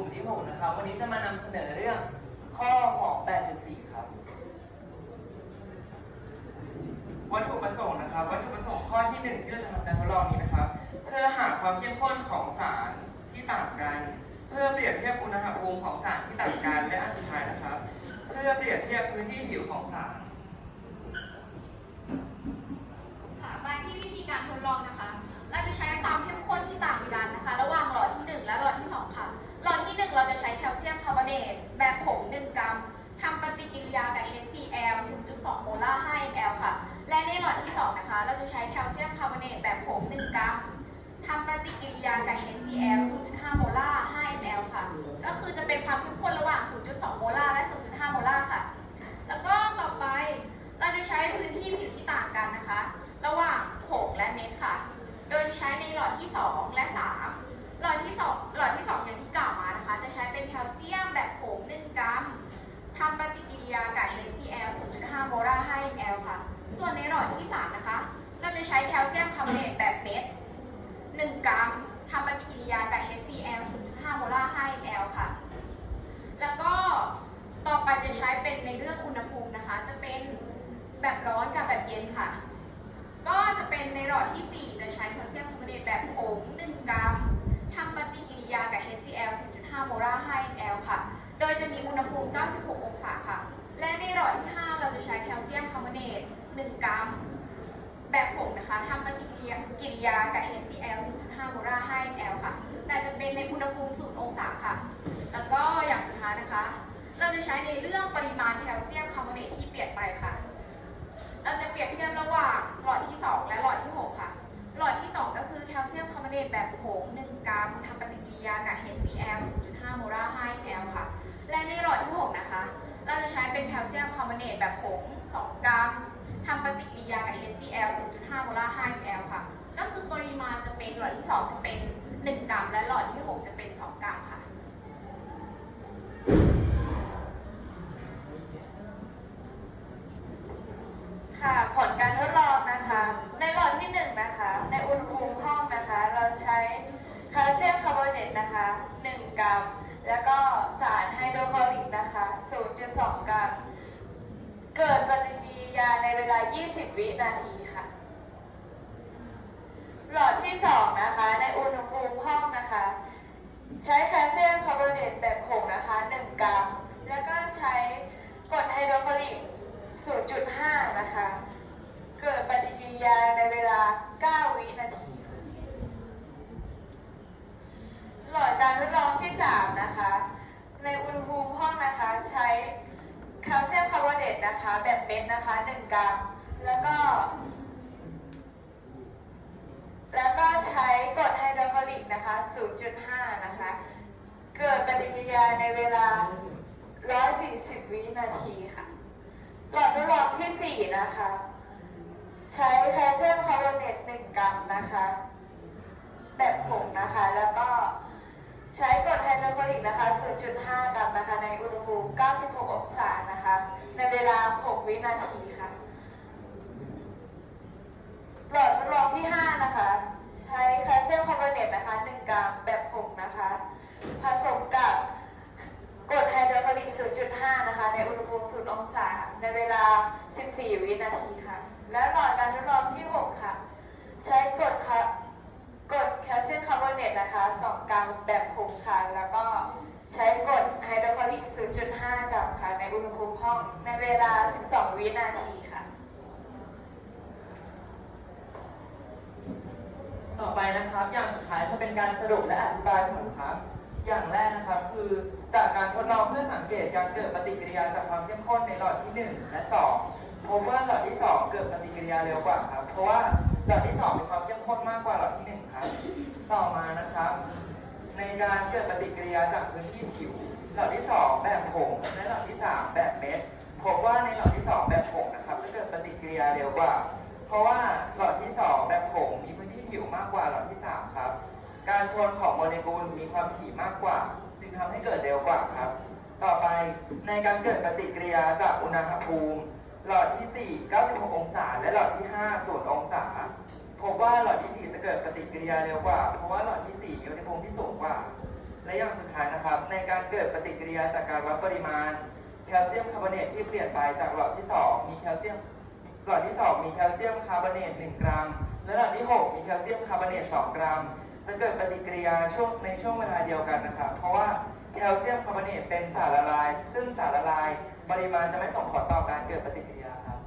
ลุ่มที่6นะครับวันนี้จะมานำเสนอเรื่องข้อของ8.4 ครับ วัตถุประสงค์นะครับ วัตถุประสงค์ข้อที่หนึ่งที่เราจะทำการทดลองนี้นะครับ เพื่อหาความเข้มข้นของสารที่ต่างกัน เพื่อเปรียบเทียบอุณหภูมิของสารที่ต่างกัน และอันสุดท้ายนะครับ เพื่อเปรียบเทียบพื้นที่ผิวของสารค่ะมาที่วิธีการทดลองนะคะ แบบผง 1 กรัมทำปฏิกิริยากับ HCl 0.2 โมลาร์ 5ml ค่ะ และในหลอดที่ 2 นะคะ เราจะใช้แคลเซียมคาร์บอเนตแบบผง 1 กรัมทำปฏิกิริยากับ HCl 0.5 โมลาร์ 5ml ค่ะ ก็คือจะเป็นความเข้มข้นระหว่าง 0.2 โมลาร์และ 0.5 โมลาร์ค่ะ แล้วก็ต่อไปเราจะใช้พื้นที่ผิวที่ต่างกันนะคะ ระหว่างผงและเม็ดค่ะ โดยใช้ในหลอดที่ 2 และ 3 หลอดที่ 2 หลอดที่ 2 อย่างที่กล่าวมานะคะ จะใช้เป็นแคลเซียมแบบผง1กรัม ทำปฏิกิริยากับ HCl 0.5โมลาร์ 5ml ค่ะ ส่วนในหลอดที่ 3 นะคะ เราจะใช้แคลเซียมคาร์บอเนตแบบเม็ด 1 กรัมทำปฏิกิริยากับ HCl 0.5โมลาร์ 5ml ค่ะ แล้วก็ต่อไปจะใช้เป็นในเรื่องอุณหภูมินะคะ จะเป็นแบบร้อนกับแบบเย็นค่ะ ก็จะเป็นในหลอดที่ 4 จะใช้แคลเซียมคาร์บอเนตแบบผง1 กรัมทำปฏิกิริยากับ HCl 0.5โมลาร์ 5ml ค่ะ โดยจะมีอุณหภูมิ 96 องศาค่ะ และในหลอดที่ 5 เราจะใช้แคลเซียมคาร์บอเนต 1 กรัม แบบผง นะคะทำปฏิกิริยากิริยากับ HCl 0.5โมลาร์ 5ml ค่ะ แต่จะเป็นในอุณหภูมิ0องศาค่ะ แล้วก็อย่างสุดท้ายนะคะ เราจะใช้ในเรื่องปริมาณแคลเซียมคาร์บอเนตที่เปลี่ยนไปค่ะ เราจะเปรียบเทียบระหว่างหลอดที่ 2 และหลอดที่ 6 ค่ะ หลอดที่ 2 ก็คือแคลเซียมคาร์บอเนตแบบผง1กรัมทำปฏิกิริยากับ HCl 0.5โมลาร์ 5ml ค่ะ และในหลอดที่ 6 นะคะ เราจะใช้เป็นแคลเซียมคาร์บอเนตแบบผง2กรัม ทำปฏิกิริยากับ HCl 0.5โมลาร์ 5ml ค่ะ ก็คือปริมาณจะเป็นหลอดที่ 2 จะเป็น 1 กรัม และหลอดที่ 6 จะเป็น 2 กรัมค่ะ ค่ะ ผลการทดลองนะคะ ในหลอดที่ 1 นะคะ ในอุณหภูมิห้องนะคะ เราใช้คลเซียมคาร์บอเนตนะคะ 1 กรัม แล้วก็สารไฮโดรคลอริก วินาทีค่ะ หลอดที่ 2 นะคะ ในอุณหภูมิห้องนะคะ ใช้แคลเซียมคาร์บอเนตแบบผงนะคะ 1 กรัม แล้วก็ใช้กรดไฮโดรคลอริก 0.5 นะคะ เกิดปฏิกิริยาในเวลา 9 วินาที หลอดการทดลองที่ 3 นะคะ ในอุณหภูมิห้องนะคะใช้แคลเซียมคาร์บอเนตนะคะ แบบเม็ดนะคะ 1 กรัม แล้วก็ แล้วก็ใช้กรดไฮโดรคลอริกนะคะ 0.5 นะคะ เกิดปฏิกิริยาในเวลา 140 วินาทีค่ะ หลอดทดลองที่ 4 นะคะ ใช้แคลเซียมคาร์บอเนต1กรัมนะคะ แบบผงนะคะ แล้วก็ใช้กรดไฮโดรคลอริกนะคะ 0.5 กรัมนะคะ ในอุณหภูมิ 96 องศานะคะ ในเวลา 6 วินาทีค่ะ หลอดทดลองที่ 5 นะคะ ใช้แคลเซียมคาร์บอเนตนะคะ 1 กรัมแบบผงนะคะ ผสมกับกรดไฮโดรคลอริก 0.5 นะคะ ในอุณหภูมิ 0 องศา ในเวลา 14 วินาทีค่ะ และหลอดการทดลองที่ 6 ค่ะ ใช้กรดค่ะกรดแคลเซียมคาร์บอเนตนะคะ 2 กรัมแบบผงค่ะ แล้วก็ใช้กรดไฮโดรคลอริก 0.5 กรัมค่ะ ในอุณหภูมิห้อง ในเวลา 12 วินาทีค่ะ ต่อไปนะครับ อย่างสุดท้ายจะเป็นการสรุปและอธิบายผลครับ อย่างแรกนะครับคือจากการทดลองเพื่อสังเกตการเกิดปฏิกิริยาจากความเข้มข้นในหลอดที่ 1 และ 2 พบว่าหลอดที่ 2 เกิดปฏิกิริยาเร็วกว่าครับ เพราะว่าหลอดที่ 2 มีความเข้มข้นมากกว่าหลอดที่ 1 ครับ ต่อมานะครับ ในการเกิดปฏิกิริยาจากพื้นที่ผิว หลอดที่ 2 แบบผงและหลอดที่ 3 แบบเม็ดพบว่าในหลอดที่ 2 แบบผงนะครับจะเกิดปฏิกิริยาเร็วกว่า เพราะว่าหลอดที่ 2 แบบผงมีพื้นที่ ผิวมากกว่าหลอดที่3ครับ การชนของโมเลกุลมีความถี่มากกว่า จึงทำให้เกิดเร็วกว่าครับ ต่อไปในการเกิดปฏิกิริยาจากอุณหภูมิ หลอดที่ 4 96 องศา และหลอดที่5 0องศาพบว่าหลอดที่ 4 จะเกิดปฏิกิริยาเร็วกว่า เพราะว่าหลอดที่ 4 มีอุณหภูมิที่สูงกว่า และอย่างสุดท้ายนะครับ ในการเกิดปฏิกิริยาจากการวัดปริมาณ แคลเซียมคาร์บอเนตที่เปลี่ยนไปจากหลอดที่ 2 มีแคลเซียมหลอดที่ 2 มีแคลเซียมคาร์บอเนต1กรัม ระดับที่ 6 มีแคลเซียมคาร์บอเนต 2 กรัม จะเกิดปฏิกิริยาช่วงในช่วงเวลาเดียวกันนะครับ เพราะว่าแคลเซียมคาร์บอเนตเป็นสารละลาย ซึ่งสารละลายปริมาณจะไม่ส่งผลต่อการเกิดปฏิกิริยาครับ